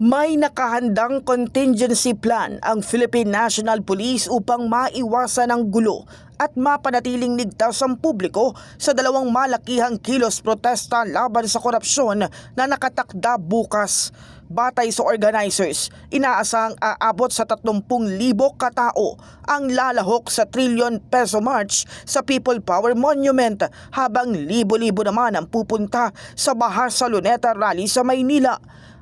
May nakahandang contingency plan ang Philippine National Police upang maiwasan ang gulo at mapanatiling ligtas ang publiko sa dalawang malakihang kilos protesta laban sa korupsyon na nakatakda bukas. Batay sa organizers, inaasang aabot sa 30,000 katao ang lalahok sa trillion peso march sa People Power Monument habang libo-libo naman ang pupunta sa Bahasa Luneta Rally sa Maynila.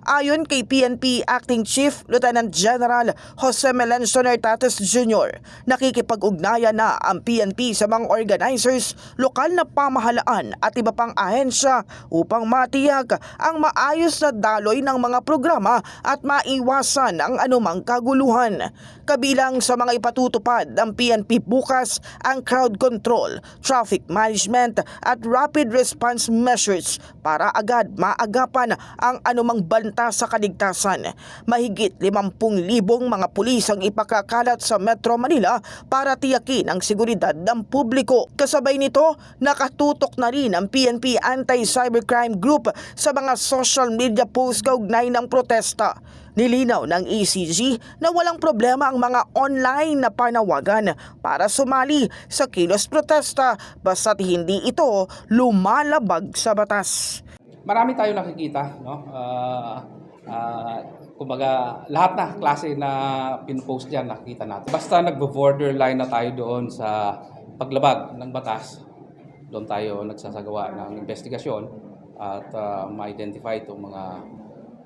Ayon kay PNP Acting Chief Lieutenant General Jose Melencio Nertates Jr., nakikipag-ugnayan na ang PNP sa mga organizers, lokal na pamahalaan at iba pang ahensya upang matiyak ang maayos na daloy ng mga programa at maiwasan ang anumang kaguluhan. Kabilang sa mga ipatutupad ng PNP bukas ang crowd control, traffic management at rapid response measures para agad maagapan ang anumang banta sa kaligtasan. Mahigit 50,000 mga pulis ang ipakakalat sa Metro Manila para tiyakin ang seguridad ng publiko. Kasabay nito, nakatutok na rin ang PNP Anti-Cybercrime Group sa mga social media posts kaugnay ng protesta. Nilinaw ng ECG na walang problema ang mga online na panawagan para sumali sa kilos protesta basta't hindi ito lumalabag sa batas. Marami tayo nakikita, no? Ah, ah, kumbaga, lahat na klase na pin-post diyan nakikita natin. Basta nagbo-borderline na tayo doon sa paglabag ng batas, doon tayo nagsasagawa ng investigasyon at ah, ma-identify itong mga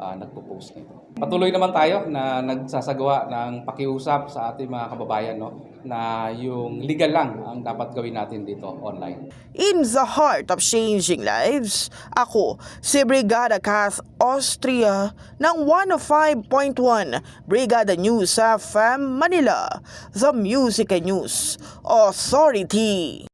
ah, nagpo-post nito. Patuloy naman tayo na nagsasagawa ng pakiusap sa ating mga kababayan, no? na yung legal lang ang dapat gawin natin dito online. In the heart of changing lives, ako si Brigada Kath Austria ng 105.1 Brigada News FM Manila, the Music and News Authority.